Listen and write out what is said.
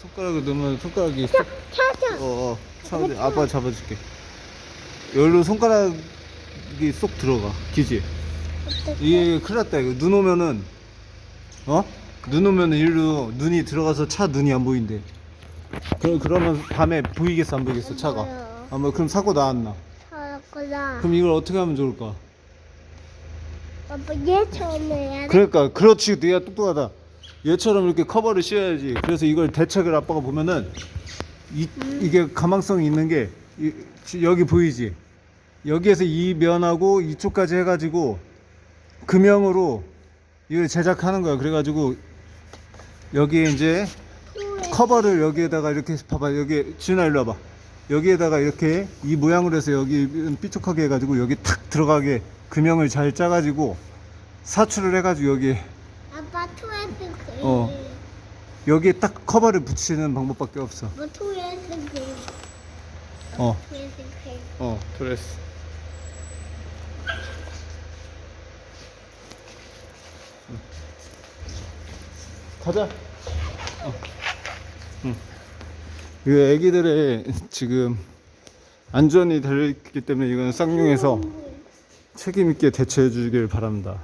손가락을 넣으면 손가락이 쏙 찾아. 어, 어. 차지 아빠 잡아줄게. 여기로 손가락이 쏙 들어가. 기지? 이게 큰일 났다. 이거 눈 오면은, 어? 눈 오면은 일로 눈이 들어가서 차 눈이 안 보인대. 그, 그러면 밤에 보이겠어, 안 보이겠어, 차가? 아마 그럼 사고 나왔나? 찾았구나. 그럼 이걸 어떻게 하면 좋을까? 아빠 얘처럼 해야 돼. 그러니까, 그렇지. 네가 똑똑하다. 얘처럼 이렇게 커버를 씌워야지. 그래서 이걸 대책을 아빠가 보면은, 이, 이게 가망성이 있는 게, 이, 지- 여기 보이지? 여기에서 이 면하고 이쪽까지 해가지고, 금형으로 이걸 제작하는 거야. 그래가지고, 여기에 이제 커버를 여기에다가 이렇게 봐봐. 여기, 지훈아 일로 와봐. 여기에다가 이렇게 이 모양으로 해서 여기 삐죽하게 해가지고 여기 탁 들어가게 금형을 잘 짜가지고 사출을 해가지고 여기 그. 어. 여기에 딱 커버를 붙이는 방법밖에 없어. 뭐 그. 어, 투에스 그. 어, 드레스. 가자. 어. 응. 이 애기들의 지금 안전이 달려있기 때문에 이건 쌍용에서 책임 있게 대처해 주길 바랍니다.